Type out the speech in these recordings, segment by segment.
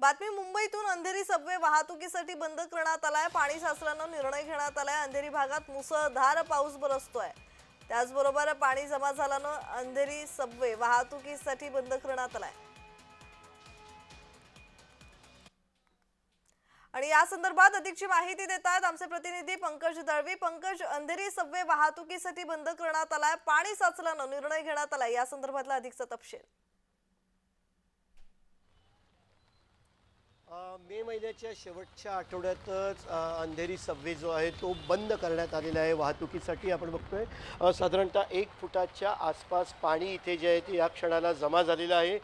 बातमी मुंबईतून अंधेरी सबवे वाहतुकीसाठी बंद करण्यात आलाय. पाणी साचल्यानं निर्णय घेण्यात आलाय. अंधेरी भागात मुसळधार पाऊस बरसतोय. त्याचबरोबर पाणी जमा झाल्यानं अंधेरी सबवे वाहतुकीसाठी बंद करण्यात आलाय. आणि या संदर्भात अधिकची माहिती देत आहेत आमचे प्रतिनिधी पंकज दळवी. पंकज अंधेरी सबवे वाहतुकीसाठी बंद करण्यात आलाय. पाणी साचल्यानं निर्णय घेण्यात आलाय. या संदर्भातला अधिकचा तपशील. मे महिन्याच्या शेवटच्या आठवड्यातच अंधेरी सबवे जो आहे तो बंद करण्यात आलेला आहे. वाहतुकीसाठी आपण बघतोय साधारणतः एक फुटाच्या आसपास पाणी इथे जे आहे ते या क्षणाला जमा झालेलं आहे.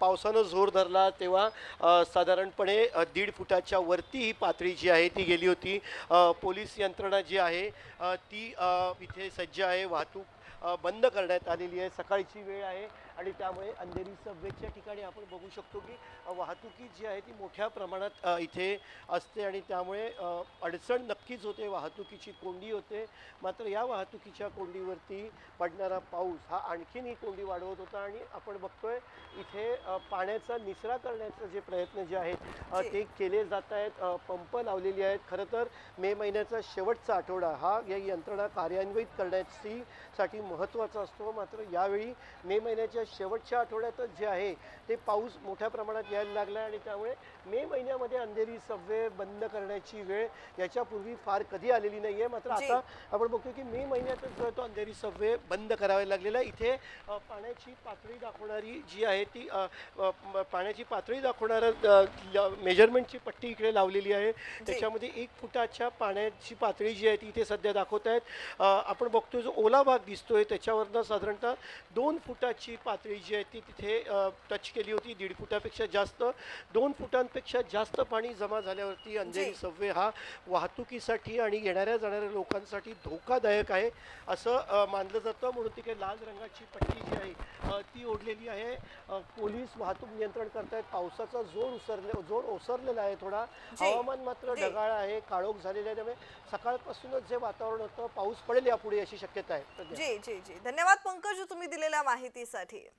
पावसानं जोर धरला तेव्हा साधारणपणे दीड फुटाच्या वरती ही पातळी जी आहे ती गेली होती. पोलीस यंत्रणा जी आहे ती इथे सज्ज आहे. वाहतूक बंद करण्यात आलेली आहे. सकाळची वेळ आहे आणि त्यामुळे अंधेरी सबवेच्या ठिकाणी आपण बघू शकतो की वाहतुकी जी आहे ती मोठ्या प्रमाणात इथे असते आणि त्यामुळे अडचण नक्कीच होते. वाहतुकीची कोंडी होते. मात्र या वाहतुकीच्या कोंडीवरती पडणारा पाऊस हा आणखीन ही कोंडी वाढवत होता आणि आपण बघतोय इथे पाण्याचा निचरा करण्याचे जे प्रयत्न जे आहेत. ते केले जात आहेत. पंप लावलेली आहेत. खरं तर मे महिन्याचा शेवटचा आठवडा हा या यंत्रणा कार्यान्वित करण्याची साठी महत्त्वाचा असतो. मात्र यावेळी मे महिन्याच्या शेवटच्या आठवड्यातच जे आहे ते पाऊस मोठ्या प्रमाणात यायला लागला आणि त्यामुळे मे महिन्यामध्ये अंधेरी सबवे बंद करण्याची वेळ याच्यापूर्वी फार कधी आलेली नाही आहे मात्र. आता आपण बघतो की मे महिन्यातच तो अंधेरी सबवे बंद करावे लागलेला आहे. इथे पाण्याची पातळी दाखवणारी जी आहे ती पाण्याची पातळी दाखवणारं मेजरमेंटची पट्टी इकडे लावलेली आहे. त्याच्यामध्ये एक फुटाच्या पाण्याची पातळी जी आहे ती इथे सध्या दाखवत आहेत. आपण बघतोय जो ओला भाग दिसतोय. त्याच्यावरनं साधारणतः दोन फुटाची पातळी जी आहे ती तिथे टच केली होती दीड फुटापेक्षा जास्त. दोन फुटांपेक्षा जास्त पाणी जमा झाल्यावरती अंधेरी जी. सबवे हा वाहतुकीसाठी आणि येणाऱ्या जाणाऱ्या लोकांसाठी धोकादायक आहे असं मानलं जातं. म्हणून तिकडे लाल रंगाची पट्टी जी आहे ती ओढलेली आहे. पोलीस वाहतूक नियंत्रण करतायत. पावसाचा जोर उसरले जोर ओसरलेला आहे थोडा. हवामान मात्र. ढगाळ आहे काळोख झालेलं आहे. त्यामुळे सकाळपासूनच जे वातावरण होतं पाऊस पडेल यापुढे अशी शक्यता आहे. जी जी धन्यवाद पंकज तुम्ही दिलेल्या माहितीसाठी.